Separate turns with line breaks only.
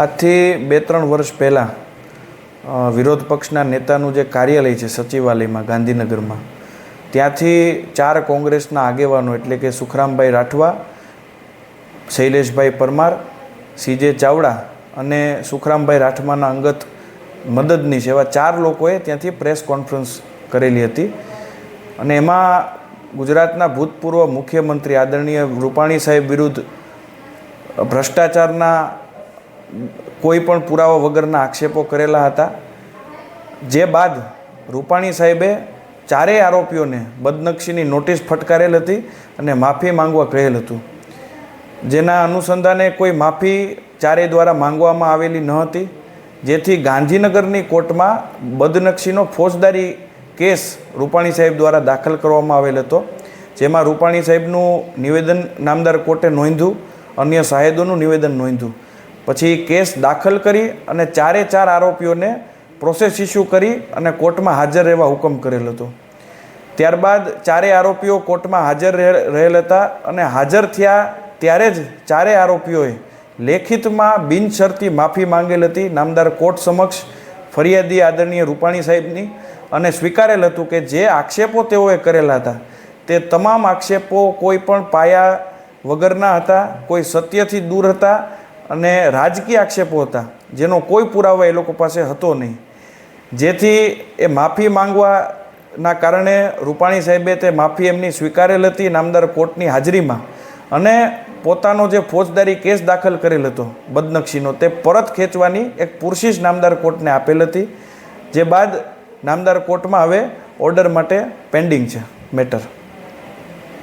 આજથી બે ત્રણ વર્ષ પહેલાં વિરોધ પક્ષના નેતાનું જે કાર્યાલય છે સચિવાલયમાં, ગાંધીનગરમાં, ત્યાંથી ચાર કોંગ્રેસના આગેવાનો એટલે કે સુખરામભાઈ રાઠવા, શૈલેષભાઈ પરમાર, સીજે ચાવડા અને સુખરામભાઈ રાઠવાના અંગત મદદનીશ એવા ચાર લોકોએ ત્યાંથી પ્રેસ કોન્ફરન્સ કરેલી હતી. અને એમાં ગુજરાતના ભૂતપૂર્વ મુખ્યમંત્રી આદરણીય રૂપાણી સાહેબ વિરુદ્ધ ભ્રષ્ટાચારના કોઈ પણ પુરાવા વગરના આક્ષેપો કરેલા હતા. જે બાદ રૂપાણી સાહેબે ચારેય આરોપીઓને બદનક્ષીની નોટિસ ફટકારેલ હતી અને માફી માંગવા કહેલ હતું. જેના અનુસંધાને કોઈ માફી ચારેય દ્વારા માંગવામાં આવેલી ન હતી. જેથી ગાંધીનગરની કોર્ટમાં બદનક્ષીનો ફોજદારી કેસ રૂપાણી સાહેબ દ્વારા દાખલ કરવામાં આવેલ હતો. જેમાં રૂપાણી સાહેબનું નિવેદન નામદાર કોર્ટે નોંધ્યું, અન્ય સાહેદોનું નિવેદન નોંધ્યું. પછી કેસ દાખલ કરી અને ચારે ચાર આરોપીઓને પ્રોસેસ ઇસ્યુ કરી અને કોર્ટમાં હાજર રહેવા હુકમ કરેલ હતો. ત્યારબાદ ચારે આરોપીઓ કોર્ટમાં હાજર રહે- રહેલ હતા અને હાજર થયા ત્યારે જ ચારે આરોપીઓએ લેખિતમાં બિનશરતી માફી માંગેલ હતી. નામદાર કોર્ટ સમક્ષ ફરિયાદી આદરણીય રૂપાણી સાહેબની અને સ્વીકારેલ હતું કે જે આક્ષેપો તેઓએ કરેલા હતા તે તમામ આક્ષેપો કોઈ પણ પાયા વગરના હતા, કોઈ સત્યથી દૂર હતા અને રાજકીય આક્ષેપો હતા, જેનો કોઈ પુરાવો એ લોકો પાસે હતો નહીં. જેથી એ માફી માંગવાના કારણે રૂપાણી સાહેબે તે માફી એમની સ્વીકારેલ હતી નામદાર કોર્ટની હાજરીમાં અને પોતાનો જે ફોજદારી કેસ દાખલ કરેલ હતો બદનક્ષીનો, તે પરત ખેંચવાની એક પુરશીશ નામદાર કોર્ટને આપેલ હતી, જે બાદ નામદાર કોર્ટમાં હવે ઓર્ડર માટે પેન્ડિંગ છે મેટર.